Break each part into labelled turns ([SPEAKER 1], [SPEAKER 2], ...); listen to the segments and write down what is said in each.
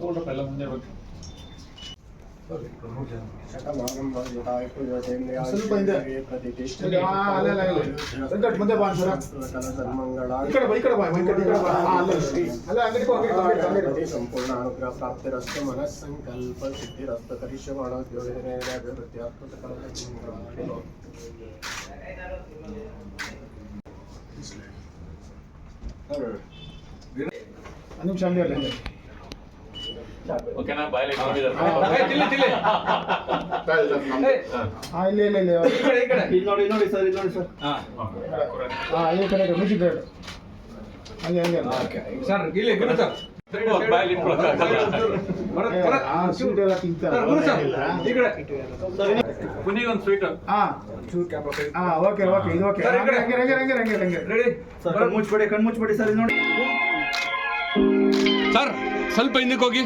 [SPEAKER 1] ತಗೊಂಡ್ರಪ್ಪ ಎಲ್ಲ ಮುಂದೆ ಬರ್ತೀನಿ
[SPEAKER 2] ಸ್ವಲ್ಪ ಹಿಂದೆ. ಆ, ಅಲ್ಲೇ, ಅಲ್ಲೇ, ಅಲ್ಲೇ. ವೆಂಕಟ್ ಮುಂದೆ ಬಾ ಒಂದ್ಸಲ. ಈ ಕಡೆ ಬಾ, ಈ ಕಡೆ ಬಾ, ವೆಂಕಟ್ ಈ ಕಡೆ ಬಾ. ಆ, ಅಲ್ಲೇ, ಅಲ್ಲೇ, ಅಂಗಡಿ ಬಾ, ಅಂಗಡಿ ಬಾ, ಅಂಗಡಿ ಬಾ, ಅಂಗಡಿ ಬಾ.
[SPEAKER 3] ಸಂಪೂರ್ಣ ಅನುಗ್ರಹ ಪ್ರಾಪ್ತಿರಸ್ತು ಮನಸ್ಸಂಕಲ್ಪ ಸಿದ್ಧಿರಸ್ತು ಕರಿಷ್ಯಮಾಣೋದ್ಯೋಜನೆ ಅಭಿವೃದ್ಧಿಯಾತ್ಮಕ
[SPEAKER 2] ಒಂದ್ ನಿಮಿಷ ಹಂಗೆ ಇರ್ಲಿ, ಹಂಗೆ.
[SPEAKER 1] ಓಕೆನಾ ಬಾಯಲ್ಲಿ
[SPEAKER 2] ಆ, ಇಲ್ಲಿ ಇಲ್ಲಿ ಇಲ್ಲಿ
[SPEAKER 4] ಇಲ್ಲಿ ನೋಡಿ ಇಲ್ಲಿ ನೋಡಿ ಸರ್ ಇಲ್ಲಿ ನೋಡಿ ಸರ್.
[SPEAKER 2] ಹಾ. ಈ ಕಡೆ ಮ್ಯೂಸಿಕ್ ಡೈರೆಕ್ಟರ್ ಹಂಗೆ ಹಂಗೆ
[SPEAKER 4] ಸರ್ ಇಲ್ಲಿ ಗುರು ಸರ್.
[SPEAKER 1] ಬಾಯಲ್ಲಿ
[SPEAKER 2] ಸ್ವೀಟ್ ಹಾ. ಹಾ ಓಕೆ ಓಕೆ ಇದು ಓಕೆ.
[SPEAKER 4] ಸರ್, ಈ ಕಡೆ.
[SPEAKER 2] ಹಂಗೆ ಹಂಗೆ ಹಂಗೆ ಹಂಗೆ ಹಂಗೆ.
[SPEAKER 4] ರೆಡಿ ಸರ್ ಕಣ್ಣು ಮುಚ್ಬೇಡಿ ಕಣ್ಣು ಮುಚ್ಬೇಡಿ ಸರ್ ಇಲ್ಲಿ ನೋಡಿ.
[SPEAKER 5] ಸರ್ ಸ್ವಲ್ಪ ಹಿಂದಕ್ಕೆ ಹೋಗಿ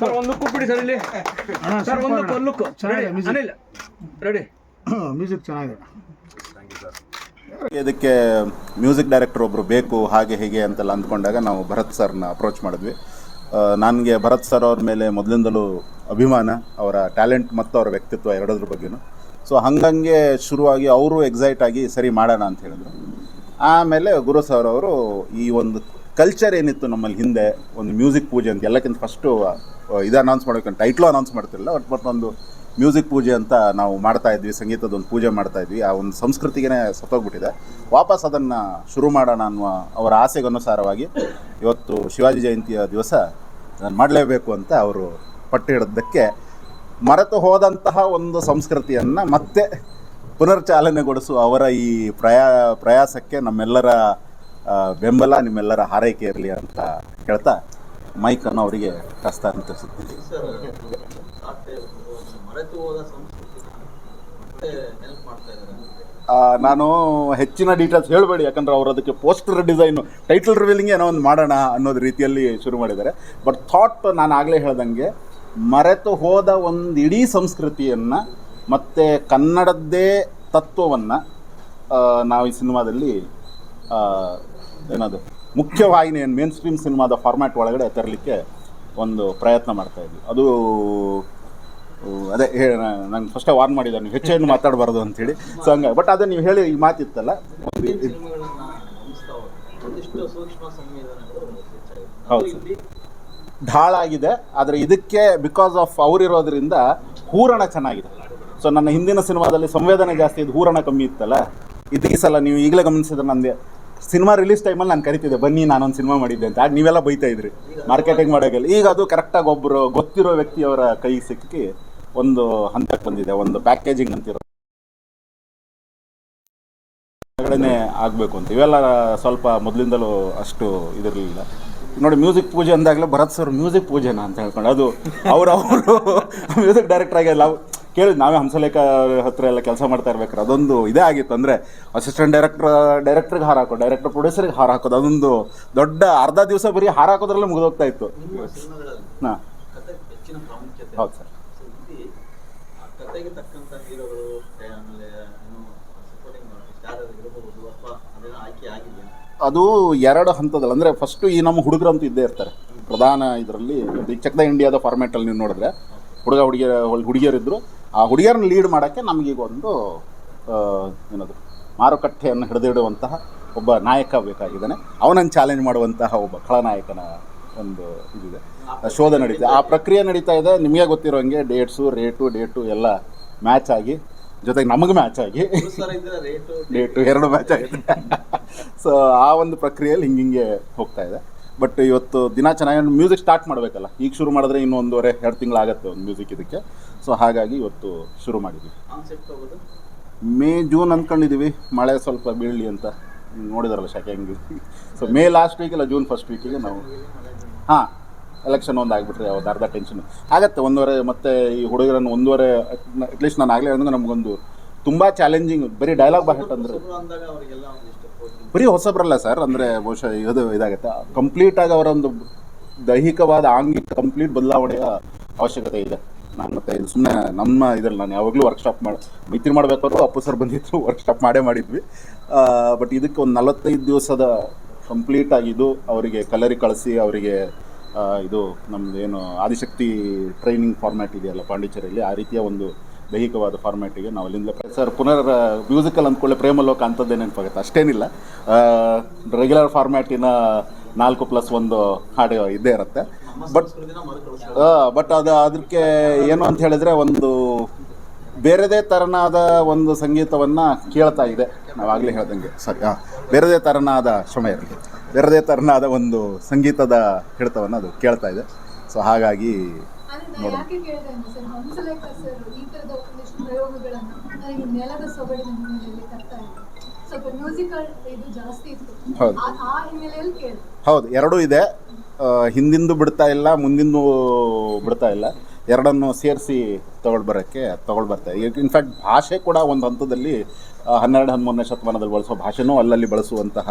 [SPEAKER 4] ಸರ್ ಒಂದು ಲುಕ್ ಬಿಡಿ ಸರ್ ಇಲ್ಲಿ ಸರ್ ಒಂದು ಲುಕ್. ಅನಿಲ್ ರೆಡಿ
[SPEAKER 2] ಮ್ಯೂಸಿಕ್ ಚೆನ್ನಾಗಿದೆ.
[SPEAKER 6] ಇದಕ್ಕೆ ಮ್ಯೂಸಿಕ್ ಡೈರೆಕ್ಟರ್ ಒಬ್ಬರು ಬೇಕು ಹಾಗೆ ಹೀಗೆ ಅಂತೆಲ್ಲ ಅಂದ್ಕೊಂಡಾಗ ನಾವು ಭರತ್ ಸರ್ನ ಅಪ್ರೋಚ್ ಮಾಡಿದ್ವಿ. ನನಗೆ ಭರತ್ ಸರ್ ಅವ್ರ ಮೇಲೆ ಮೊದಲಿಂದಲೂ ಅಭಿಮಾನ ಅವರ ಟ್ಯಾಲೆಂಟ್ ಮತ್ತು ಅವರ ವ್ಯಕ್ತಿತ್ವ ಎರಡದ್ರ ಬಗ್ಗೆನೂ. ಸೊ ಹಂಗಂಗೆ ಶುರುವಾಗಿ ಅವರು ಎಕ್ಸೈಟ್ ಆಗಿ ಸರಿ ಮಾಡೋಣ ಅಂತ ಹೇಳಿದ್ರು. ಆಮೇಲೆ ಗುರು ಸರ್ ಅವರು ಈ ಒಂದು ಕಲ್ಚರ್ ಏನಿತ್ತು ನಮ್ಮಲ್ಲಿ ಹಿಂದೆ, ಒಂದು ಮ್ಯೂಸಿಕ್ ಪೂಜೆ ಅಂತ, ಎಲ್ಲಕ್ಕಿಂತ ಫಸ್ಟು ಇದು ಅನೌನ್ಸ್ ಮಾಡೋಕೆ ಟೈಟ್ಲು ಅನೌನ್ಸ್ ಮಾಡ್ತಿರಲಿಲ್ಲ ಬಟ್ ಬಟ್ ಒಂದು ಮ್ಯೂಸಿಕ್ ಪೂಜೆ ಅಂತ ನಾವು ಮಾಡ್ತಾ ಇದ್ವಿ, ಸಂಗೀತದ ಒಂದು ಪೂಜೆ ಮಾಡ್ತಾ ಇದ್ವಿ, ಆ ಒಂದು ಸಂಸ್ಕೃತಿಗೆ ಸತ್ತೋಗ್ಬಿಟ್ಟಿದೆ. ವಾಪಸ್ ಅದನ್ನು ಶುರು ಮಾಡೋಣ ಅನ್ನುವ ಅವರ ಆಸೆಗನುಸಾರವಾಗಿ ಇವತ್ತು ಶಿವಾಜಿ ಜಯಂತಿಯ ದಿವಸ ನಾನು ಮಾಡಲೇಬೇಕು ಅಂತ ಅವರು ಪಟ್ಟು ಹಿಡಿದಕ್ಕೆ ಮರೆತು ಹೋದಂತಹ ಒಂದು ಸಂಸ್ಕೃತಿಯನ್ನು ಮತ್ತೆ ಪುನರ್ಚಾಲನೆಗೊಳಿಸುವ ಅವರ ಈ ಪ್ರಯಾ, ಪ್ರಯಾಸಕ್ಕೆ ನಮ್ಮೆಲ್ಲರ ಬೆಂಬಲ ನಿಮ್ಮೆಲ್ಲರ ಹಾರೈಕೆ ಇರಲಿ ಅಂತ ಹೇಳ್ತಾ ಮೈಕನ್ನು ಅವರಿಗೆ ಹಸ್ತಾಂತರಿಸುತ್ತೀನಿ ಆ, ನಾನು ಹೆಚ್ಚಿನ ಡೀಟೇಲ್ಸ್ ಹೇಳಬೇಡಿ ಯಾಕಂದ್ರೆ ಅವರು ಅದಕ್ಕೆ ಪೋಸ್ಟರ್ ಡಿಸೈನು ಟೈಟಲ್ ರಿವೀಲಿಂಗ್ ಏನೋ ಒಂದು ಮಾಡೋಣ ಅನ್ನೋದು ರೀತಿಯಲ್ಲಿ ಶುರು ಮಾಡಿದ್ದಾರೆ. ಬಟ್ ಥಾಟ್ ನಾನು ಆಗಲೇ ಹೇಳ್ದಂಗೆ ಮರೆತು ಹೋದ ಒಂದು ಇಡೀ ಸಂಸ್ಕೃತಿಯನ್ನು ಮತ್ತು ಕನ್ನಡದ್ದೇ ತತ್ವವನ್ನು ನಾವು ಈ ಸಿನಿಮಾದಲ್ಲಿ ಏನದು, ಮುಖ್ಯವಾಹಿನಿ ಮೇನ್ ಸ್ಟ್ರೀಮ್ ಸಿನಿಮಾದ ಫಾರ್ಮ್ಯಾಟ್ ಒಳಗಡೆ ತರಲಿಕ್ಕೆ ಒಂದು ಪ್ರಯತ್ನ ಮಾಡ್ತಾ ಇದ್ವಿ. ಅದು ಅದೇ ನಂಗೆ ಫಸ್ಟೇ ವಾರ್ನ್ ಮಾಡಿದ್ದಾರೆ, ನೀವು ಹೆಚ್ಚೇನು ಮಾತಾಡಬಾರ್ದು ಅಂತೇಳಿ. ಸೊ ಹಂಗೆ ಬಟ್ ಅದೇ ನೀವು ಹೇಳಿ ಈ ಮಾತಿತ್ತಲ್ಲ? ಹೌದು ಢಾಳ ಆಗಿದೆ, ಆದರೆ ಇದಕ್ಕೆ ಬಿಕಾಸ್ ಆಫ್ ಅವರಿರೋದ್ರಿಂದ ಹೂರಣ ಚೆನ್ನಾಗಿದೆ. ಸೊ ನನ್ನ ಹಿಂದಿನ ಸಿನಿಮಾದಲ್ಲಿ ಸಂವೇದನೆ ಜಾಸ್ತಿ ಇದು ಹೂರಣ ಕಮ್ಮಿ ಇತ್ತಲ್ಲ? ಇದು ಸಲ ನೀವು ಈಗಲೇ ಗಮನಿಸಿದ್ರೆ ನಂದೆ ಸಿನಿಮಾ ರಿಲೀಸ್ ಟೈಮಲ್ಲಿ ನಾನು ಕರಿತಿದ್ದೆ, ಬನ್ನಿ ನಾನೊಂದು ಸಿನಿಮಾ ಮಾಡಿದ್ದೆ ಅಂತ. ಆಗ ನೀವೆಲ್ಲ ಬೈತಾ ಇದ್ರಿ ಮಾರ್ಕೆಟಿಂಗ್ ಮಾಡೋಕೆಲ್ಲ. ಈಗ ಅದು ಕರೆಕ್ಟಾಗಿ ಒಬ್ಬರು ಗೊತ್ತಿರೋ ವ್ಯಕ್ತಿಯವರ ಕೈ ಸಿಕ್ಕಿ ಒಂದು ಹಂತಕ್ಕೆ ಬಂದಿದೆ, ಒಂದು ಪ್ಯಾಕೇಜಿಂಗ್ ಅಂತಿರೋ ಆಗಬೇಕು ಅಂತ. ಇವೆಲ್ಲ ಸ್ವಲ್ಪ ಮೊದಲಿಂದಲೂ ಅಷ್ಟು ಇದಿರಲಿಲ್ಲ. ನೋಡಿ ಮ್ಯೂಸಿಕ್ ಪೂಜೆ ಅಂದಾಗಲೇ ಭರತ್ ಸರ್ ಮ್ಯೂಸಿಕ್ ಪೂಜೆನಾ ಅಂತ ಹೇಳ್ಕೊಂಡು. ಅದು ಅವ್ರು ಅವರು ಮ್ಯೂಸಿಕ್ ಡೈರೆಕ್ಟರ್ ಆಗಿ ನಾವು ಕೇಳಿದ್ ನಾವೇ ಹಂಸಲೇಖ ಹತ್ರ ಎಲ್ಲ ಕೆಲಸ ಮಾಡ್ತಾ ಇರ್ಬೇಕಾರೆ ಅದೊಂದು ಇದೇ ಆಗಿತ್ತು. ಅಂದರೆ ಅಸಿಸ್ಟೆಂಟ್ ಡೈರೆಕ್ಟರ್ ಡೈರೆಕ್ಟ್ರಿಗೆ ಹಾರ ಹಾಕೋದು ಡೈರೆಕ್ಟರ್ ಪ್ರೊಡ್ಯೂಸರ್ಗೆ ಹಾರ ಹಾಕೋದು ಅದೊಂದು ದೊಡ್ಡ ಅರ್ಧ ದಿವಸ ಬರೀ ಹಾರ ಹಾಕೋದ್ರಲ್ಲೇ ಮುಗಿದೋಗ್ತಾ ಇತ್ತು. ಹಾಂ. ಹೌದು ಸರ್. ಅದು ಎರಡು ಹಂತದಲ್ಲಿ. ಅಂದರೆ ಫಸ್ಟು ಈ ನಮ್ಮ ಹುಡುಗರಂತೂ ಇದ್ದೇ ಇರ್ತಾರೆ. ಪ್ರಧಾನ ಇದರಲ್ಲಿ ಈ ಚಕ್ ದ ಇಂಡಿಯಾದ ಫಾರ್ಮ್ಯಾಟಲ್ಲಿ ನೀವು ನೋಡಿದ್ರೆ ಹುಡುಗ ಹುಡುಗಿಯ ಹುಡುಗಿಯರಿದ್ದರು ಆ ಹುಡುಗಿಯರನ್ನ ಲೀಡ್ ಮಾಡೋಕ್ಕೆ ನಮಗೀಗೊಂದು ಏನದು ಮಾರುಕಟ್ಟೆಯನ್ನು ಹಿಡಿದಿಡುವಂತಹ ಒಬ್ಬ ನಾಯಕ ಬೇಕಾಗಿದ್ದಾನೆ. ಅವನನ್ನು ಚಾಲೆಂಜ್ ಮಾಡುವಂತಹ ಒಬ್ಬ ಖಳನಾಯಕನ ಒಂದು ಇದಿದೆ. ಶೋಧ ನಡೀತಾ ಆ ಪ್ರಕ್ರಿಯೆ ನಡೀತಾ ಇದೆ. ನಿಮಗೆ ಗೊತ್ತಿರೋ ಹಂಗೆ ಡೇಟ್ಸು ರೇಟು ಡೇಟು ಎಲ್ಲ ಮ್ಯಾಚ್ ಆಗಿ ಜೊತೆಗೆ ನಮಗೆ ಮ್ಯಾಚ್ ಆಗಿ ಡೇಟು ಎರಡು ಮ್ಯಾಚ್ ಆಗಿದೆ. ಸೊ ಆ ಒಂದು ಪ್ರಕ್ರಿಯೆಯಲ್ಲಿ ಹಿಂಗೆ ಹೋಗ್ತಾ ಇದೆ. ಬಟ್ ಇವತ್ತು ದಿನ ಚೆನ್ನಾಗಿ ಮ್ಯೂಸಿಕ್ ಸ್ಟಾರ್ಟ್ ಮಾಡಬೇಕಲ್ಲ. ಈಗ ಶುರು ಮಾಡಿದ್ರೆ ಇನ್ನೂ ಒಂದೂವರೆ ಎರಡು ತಿಂಗಳಾಗತ್ತೆ ಒಂದು ಮ್ಯೂಸಿಕ್ ಇದಕ್ಕೆ. ಸೊ ಹಾಗಾಗಿ ಇವತ್ತು ಶುರು ಮಾಡಿದ್ವಿ. ಮೇ ಜೂನ್ ಅಂದ್ಕೊಂಡಿದ್ದೀವಿ ಮಳೆ ಸ್ವಲ್ಪ ಬೀಳಲಿ ಅಂತ ನೋಡಿದಾರಲ್ಲ ಶಾಖೆ ಹೆಂಗೆ ಸೊ ಮೇ ಲಾಸ್ಟ್ ವೀಕ್ ಇಲ್ಲ ಜೂನ್ ಫಸ್ಟ್ ವೀಕಿಗೆ ನಾವು ಹಾಂ ಎಲೆಕ್ಷನ್ ಒಂದು ಆಗಿಬಿಟ್ರೆ ಯಾವ್ದು ಅರ್ಧ ಟೆನ್ಷನ್ ಆಗತ್ತೆ ಒಂದೂವರೆ ಮತ್ತೆ ಈ ಹುಡುಗರನ್ನು ಒಂದೂವರೆ ಅಟ್ಲೀಸ್ಟ್ ನಾನು ಆಗಲೇ ಅಂದ್ರೆ ನಮಗೊಂದು ತುಂಬ ಚಾಲೆಂಜಿಂಗ್ ಬರೀ ಡೈಲಾಗ್ ಬಹಟ್ ಅಂದ್ರೆ ಬರೀ ಹೊಸಬ್ರಲ್ಲ ಸರ್? ಅಂದರೆ ಬಹುಶಃ ಇದು ಇದಾಗುತ್ತೆ? ಕಂಪ್ಲೀಟಾಗಿ ಅವರ ಒಂದು ದೈಹಿಕವಾದ, ಆಂಗಿಕ ಕಂಪ್ಲೀಟ್ ಬದಲಾವಣೆಯ ಅವಶ್ಯಕತೆ ಇದೆ. ನಾನು ಮತ್ತೆ ಇದು ಸುಮ್ಮನೆ ನಮ್ಮ ಇದ್ರಲ್ಲಿ ನಾನು ಯಾವಾಗಲೂ ವರ್ಕ್ಶಾಪ್ ಮಾಡಿ, ಮೈತ್ರಿ ಮಾಡಬೇಕಾದ್ರೂ ಅಪ್ಪು ಸರ್ ಬಂದಿದ್ರು ವರ್ಕ್ಶಾಪ್ ಮಾಡೇ ಮಾಡಿದ್ವಿ. ಬಟ್ ಇದಕ್ಕೆ ಒಂದು ನಲವತ್ತೈದು ದಿವಸದ ಕಂಪ್ಲೀಟ್ ಆಗಿದ್ದು ಅವರಿಗೆ ಕಲರಿ ಕಳಿಸಿ, ಅವರಿಗೆ ಇದು ನಮ್ಮದು ಏನು ಆದಿಶಕ್ತಿ ಟ್ರೈನಿಂಗ್ ಫಾರ್ಮ್ಯಾಟ್ ಇದೆಯಲ್ಲ ಪಾಂಡಿಚೇರಿಯಲ್ಲಿ, ಆ ರೀತಿಯ ಒಂದು ದೈಹಿಕವಾದ ಫಾರ್ಮ್ಯಾಟಿಗೆ ನಾವು ಅಲ್ಲಿಂದ ಸರ್ ಪುನರ್ ಮ್ಯೂಸಿಕಲ್ ಅಂದ್ಕೊಳ್ಳೆ ಪ್ರೇಮಲೋಕ ಅಂಥದ್ದೇ ನೆನಪಾಗುತ್ತೆ ಅಷ್ಟೇನಿಲ್ಲ. ರೆಗ್ಯುಲರ್ ಫಾರ್ಮ್ಯಾಟಿನ ನಾಲ್ಕು ಪ್ಲಸ್ ಒಂದು ಹಾಡು ಇದ್ದೇ ಇರುತ್ತೆ. ಬಟ್ ಬಟ್ ಅದು ಅದಕ್ಕೆ ಏನು ಅಂತ ಹೇಳಿದ್ರೆ ಒಂದು ಬೇರೆದೇ ತೆರನಾದ ಒಂದು ಸಂಗೀತವನ್ನು ಕೇಳ್ತಾ ಇದೆ. ನಾವಾಗಲೇ ಹೇಳ್ದಂಗೆ ಸರಿ ಹಾಂ ಬೇರೆದೇ ಥರನಾದ ಶ್ರಮ ಇರಲಿ. ಬೇರೆದೇ ಥರನಾದ ಒಂದು ಸಂಗೀತದ ಹಿಡಿತವನ್ನು ಅದು ಕೇಳ್ತಾ ಇದೆ. ಸೊ ಹಾಗಾಗಿ
[SPEAKER 7] ಯಾಕೆ ಕೇಳಿದೆ ಸರ್ ಹಂಸಲೇಖ ಸರ್ ಈ ತರದ ಒಂದಿಷ್ಟು ಪ್ರಯೋಗಗಳನ್ನ ನನಗೆ ನೆಲದ ಸೊಗಡಿನ ಹಿನ್ನೆಲೆಯಲ್ಲಿ ತರ್ತಾ ಇದ್ರು. ಸ್ವಲ್ಪ ಮ್ಯೂಸಿಕಲ್ ಇದು ಜಾಸ್ತಿ ಇತ್ತು.
[SPEAKER 6] ಹೌದು.
[SPEAKER 7] ಆ- ಆ ಹಿನ್ನೆಲೆಯಲ್ಲಿ ಕೇಳಿದೆ.
[SPEAKER 6] ಹೌದು ಎರಡೂ ಇದೆ. ಹಿಂದಿಂದು ಬಿಡ್ತಾ ಇಲ್ಲ ಮುಂದಿಂದು ಬಿಡ್ತಾ ಇಲ್ಲ. ಎರಡನ್ನು ಸೇರಿಸಿ ತಗೊಂಡು ಬರೋಕ್ಕೆ ತಗೊಂಡು ಬರ್ತಾ ಇನ್ಫ್ಯಾಕ್ಟ್ ಭಾಷೆ ಕೂಡ ಒಂದು ಹಂತದಲ್ಲಿ ಹನ್ನೆರಡು ಹದಿಮೂರನೇ ಶತಮಾನದಲ್ಲಿ ಬಳಸೋ ಭಾಷೆನೂ ಅಲ್ಲಲ್ಲಿ ಬಳಸುವಂತಹ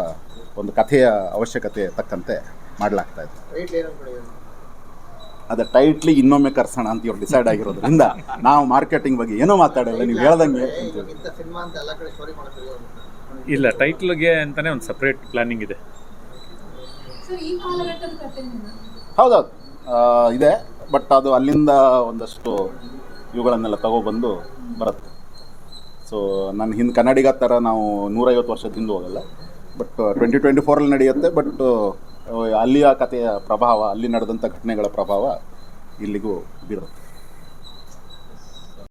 [SPEAKER 6] ಒಂದು ಕಥೆಯ ಅವಶ್ಯಕತೆ ತಕ್ಕಂತೆ ಮಾಡಲಾಗ್ತಾ
[SPEAKER 8] ಅನ್ಕೊಂಡಿದ್ದೀರಿ
[SPEAKER 6] ಅದು ಟೈಟ್ಲಿ ಇನ್ನೊಮ್ಮೆ ಕರ್ಸೋಣ ಅಂತ ಇವ್ರು ಡಿಸೈಡ್ ಆಗಿರೋದ್ರಿಂದ ನಾವು ಮಾರ್ಕೆಟಿಂಗ್ ಬಗ್ಗೆ ಏನೂ ಮಾತಾಡಲ್ಲ ನೀವು ಹೇಳ್ದಂಗೆ
[SPEAKER 1] ಇಲ್ಲ ಟೈಟ್ಲ್ಗೆ ಅಂತಾನೆ ಒಂದು ಸಪ್ರೇಟ್ ಪ್ಲಾನಿಂಗ್ ಇದೆ.
[SPEAKER 6] ಹೌದೌದು. ಇದೆ. ಬಟ್ ಅದು ಅಲ್ಲಿಂದ ಒಂದಷ್ಟು ಇವುಗಳನ್ನೆಲ್ಲ ತಗೊಬಂದು ಬರುತ್ತೆ. ಸೊ ನನ್ನ ಹಿಂದೆ ಕನ್ನಡಿಗ ಥರ ನಾವು ನೂರೈವತ್ತು ವರ್ಷದ ಹಿಂದೆ ಹೋಗಲ್ಲ ಬಟ್ ಟ್ವೆಂಟಿ ಟ್ವೆಂಟಿ ಫೋರಲ್ಲಿ ನಡೆಯುತ್ತೆ. ಬಟ್ ಅಲ್ಲಿಯ ಕಥೆಯ ಪ್ರಭಾವ ಅಲ್ಲಿ ನಡೆದಂಥ ಘಟನೆಗಳ ಪ್ರಭಾವ ಇಲ್ಲಿಗೂ ಬೀರುತ್ತೆ.